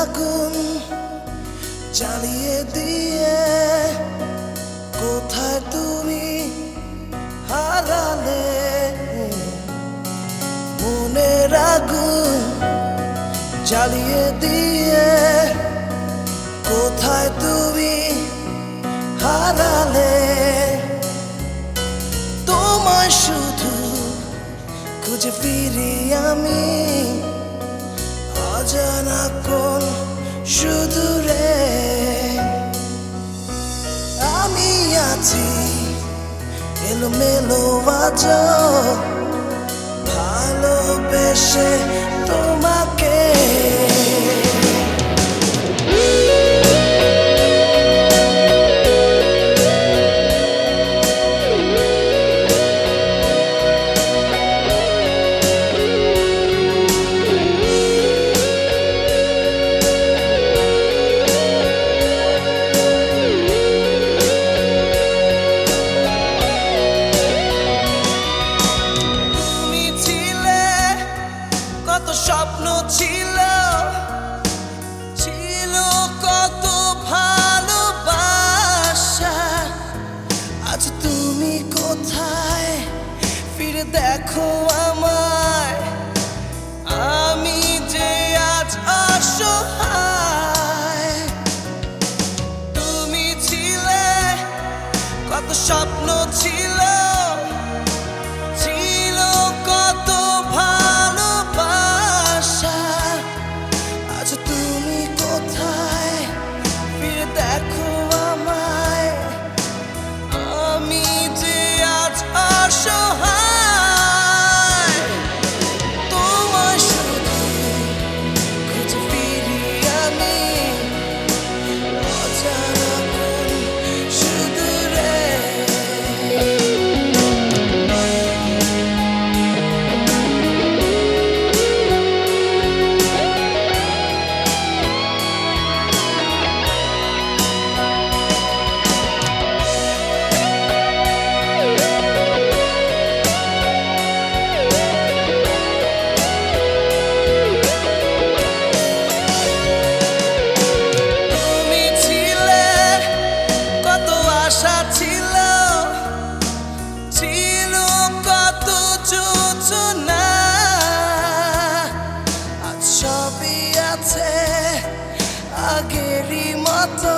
আগুন জ্বালিয়ে দিয়ে কোথায় তুমি হারালে? মনের আগুন জ্বালিয়ে দিয়ে কোথায় তুমি হারালে? তোমার শুধু খুঁজে ফিরি আমি। এলোমেলো বাজ ভালোবেসে তোমাকে স্বপ্ন ছিল ছিল কত ভালোবাসা। আজ তুমি কোথায়? ফিরে দেখো আগেরই মতো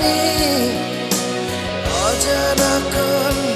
জানি অজানা কাল